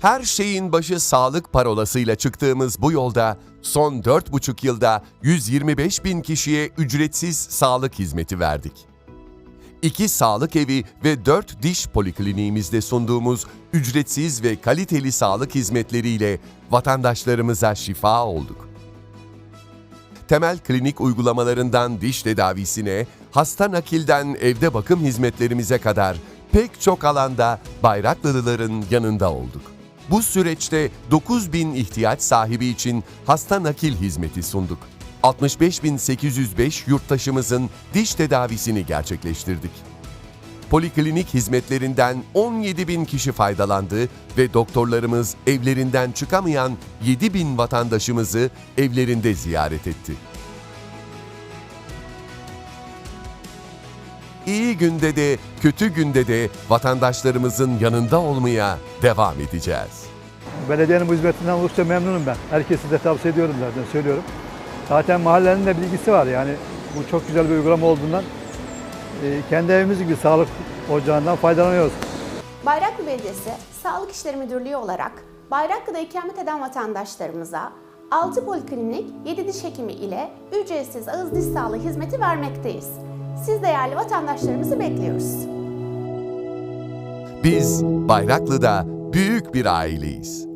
Her şeyin başı sağlık parolasıyla çıktığımız bu yolda son 4,5 yılda 125 bin kişiye ücretsiz sağlık hizmeti verdik. İki sağlık evi ve dört diş polikliniğimizde sunduğumuz ücretsiz ve kaliteli sağlık hizmetleriyle vatandaşlarımıza şifa olduk. Temel klinik uygulamalarından diş tedavisine, hasta nakilden evde bakım hizmetlerimize kadar pek çok alanda Bayraklıların yanında olduk. Bu süreçte 9 bin ihtiyaç sahibi için hasta nakil hizmeti sunduk. 65.805 yurttaşımızın diş tedavisini gerçekleştirdik. Poliklinik hizmetlerinden 17 bin kişi faydalandı ve doktorlarımız evlerinden çıkamayan 7 bin vatandaşımızı evlerinde ziyaret etti. İyi günde de, kötü günde de vatandaşlarımızın yanında olmaya devam edeceğiz. Belediyenin bu hizmetinden oldukça memnunum ben. Herkese de tavsiye ediyorum zaten söylüyorum. Zaten mahallenin de bilgisi var yani bu çok güzel bir uygulama olduğundan e, kendi evimiz gibi sağlık ocağından faydalanıyoruz. Bayraklı Belediyesi Sağlık İşleri Müdürlüğü olarak Bayraklı'da ikamet eden vatandaşlarımıza 6 poliklinik, 7 diş hekimi ile ücretsiz ağız diş sağlığı hizmeti vermekteyiz. Siz değerli vatandaşlarımızı bekliyoruz. Biz Bayraklı'da büyük bir aileyiz.